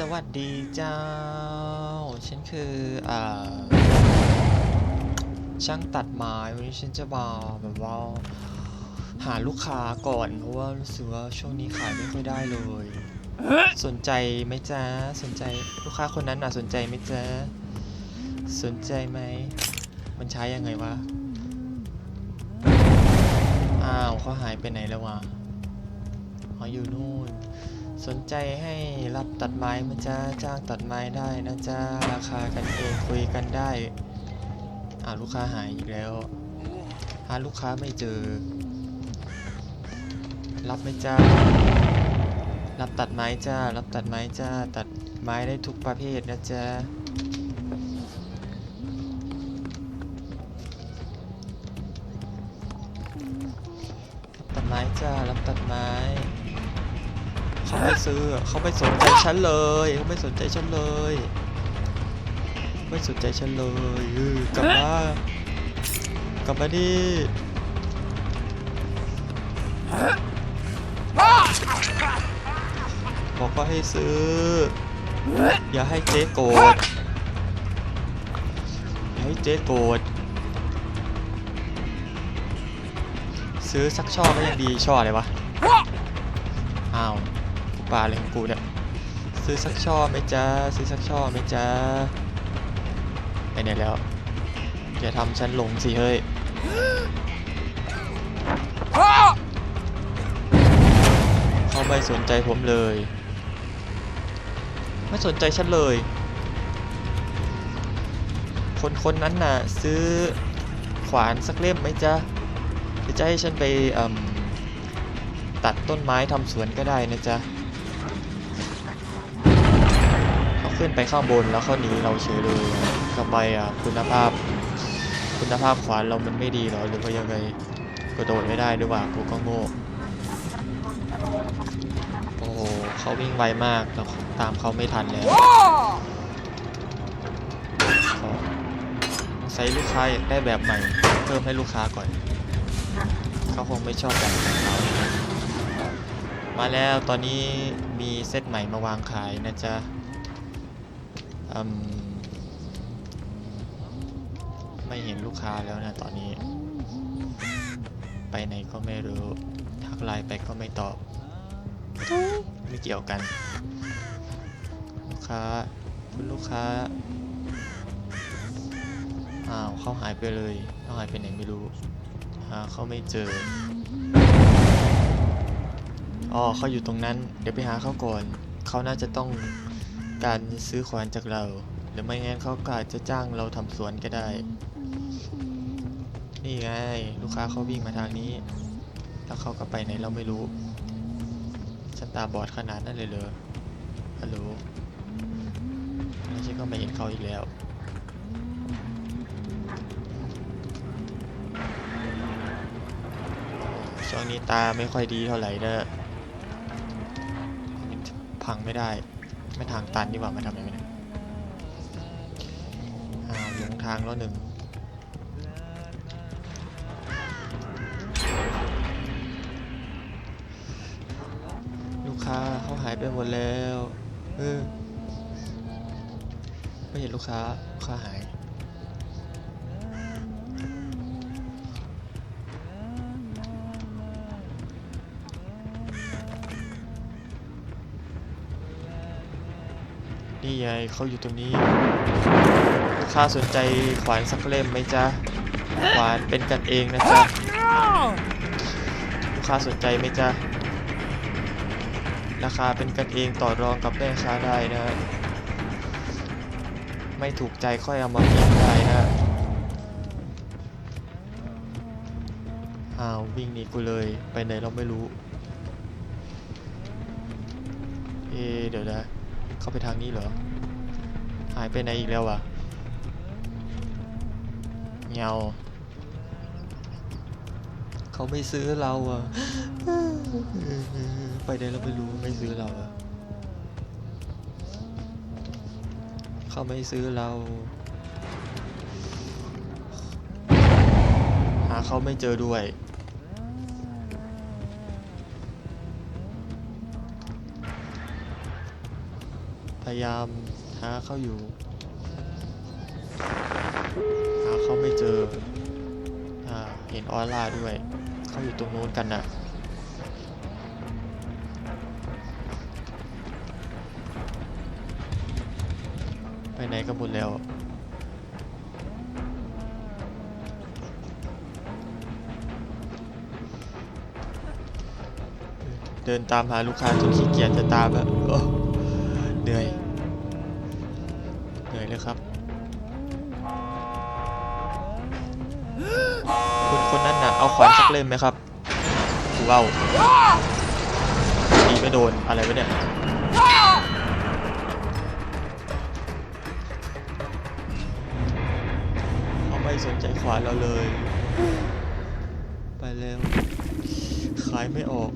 สวัสดีเจ้า ฉันคืออ่าช่างตัดไม้วันนี้ฉันจะมาแบบว่า หาลูกค้าก่อนเพราะว่ารู้สึกว่าช่วงนี้ขายไม่ค่อยได้เลย สนใจไหมจ๊ะสนใจลูกค้าคนนั้นน่ะสนใจไหมจ๊ะสนใจไหมมันใช้ยังไงวะอ้าวเขาหายไปไหนแล้ววะอ๋ออยู่นู่น สนใจให้รับตัดไม้มันจะจ้างตัดไม้ได้นะจ๊ะราคากันเองคุยกันได้อ่าลูกค้าหายอีกแล้ว หาลูกค้าไม่เจอ รับไหมจ้า รับตัดไม้จ้า รับตัดไม้จ้า ตัดไม้ได้ทุกประเภทนะจ๊ะรับตัดไม้จ้า รับตัดไม้ เขาไม่ซื้อเขาไม่สนใจฉันเลยเขาไม่สนใจฉันเลย ไม่สนใจฉันเลยกลับมากลับมาดิบอกว่าให้ซื้อ อย่าให้เจ๊โกรธอย่าให้เจ๊โกรธซื้อสักช่อก็ยังดีช่ออะไรวะอ้าว ปลาอะไรของกูเนี่ยซื้อสักช่อไหมจ๊ะซื้อสักช่อไหมจ๊ะไปไหนแล้วอย่าทำฉันหลงสิเฮ้ยเขาไม่สนใจผมเลย ไม่สนใจฉันเลย คนคนนั้นน่ะ ซื้อขวานสักเล่มไหมจ๊ะจะให้ฉันไปตัดต้นไม้ทำสวนก็ได้นะจ๊ะ ขึ้นไปข้างบนแล้วเขาหนีเราเฉยเลยทำไมอะคุณภาพ คุณภาพขวานเรามันไม่ดีหรอหรือว่ายังไงกระโดดไม่ได้ด้วยว่ากูก็โง่โอ้โหเขาวิ่งไวมากเราตามเขาไม่ทันแล้วใช้ลูกค้าอยากได้แบบใหม่ เพิ่มให้ลูกค้าก่อน เขาคงไม่ชอบแบบของเรามาแล้วตอนนี้มีเซตใหม่มาวางขายนะจ๊ะ ไม่เห็นลูกค้าแล้วนะ ตอนนี้ ไปไหนก็ไม่รู้ ทักไลน์ไปก็ไม่ตอบ ไม่เกี่ยวกัน ลูกค้า คุณลูกค้า อ้าวเขาหายไปเลยเขาหายไปไหนไม่รู้ หาเขาไม่เจออ๋อเขาอยู่ตรงนั้น เดี๋ยวไปหาเขาก่อน เขาน่าจะต้อง การซื้อขวานจากเรา หรือไม่งั้นเขาก็อาจจะจ้างเราทำสวนก็ได้ นี่ไง ลูกค้าเขาวิ่งมาทางนี้ แล้วเขาก็ไปไหนเราไม่รู้ฉันตาบอดขนาดนั้นเลยเหรอฮัลโหลแล้วฉันก็ไม่เห็นเขาอีกแล้วช่วงนี้ตาไม่ค่อยดีเท่าไหร่เด้อพังไม่ได้ ไม่ทางตันดีกว่ามาทำยังไงนะอ้าวหลงทางแล้วหนึ่งลูกค้าเขาหายไปหมดแล้ว เออไม่เห็นลูกค้าลูกค้าหาย นี่ไงเขาอยู่ตรงนี้ลูกค้าสนใจขวานสักเล่มไหมจ๊ะขวานเป็นกันเองนะจ๊ะลูกค้าสนใจไหมจ๊ะราคาเป็นกันเองต่อรองกับแม่ค้าได้นะไม่ถูกใจค่อยเอามาเปลี่ยนได้นะอ้าววิ่งหนีกูเลยไปไหนเราไม่รู้ เอเดี๋ยวนะ เข้าไปทางนี้เหรอ หายไปไหนอีกแล้ววะเงาเขาไม่ซื้อเราอะ ไปไหนเราไม่รู้ไม่ซื้อเราอะเขาไม่ซื้อเรา หาเขาไม่เจอด้วย พยายามหาเขาอยู่ หาเขาไม่เจออ่าเห็นออร่าด้วย เขาอยู่ตรงนู้นกันน่ะไปไหนกันหมดแล้วเดินตามหาลูกค้าจนขี้เกียจจะตามแล้ว เหนื่อยเหนื่อยเลยครับ คุณคนนั้นน่ะเอาขวานสักเล่มไหมครับว้าวดีไม่โดนอะไรวะเนี่ยเขาไม่สนใจขวานเราเลย ไปแล้วขายไม่ออก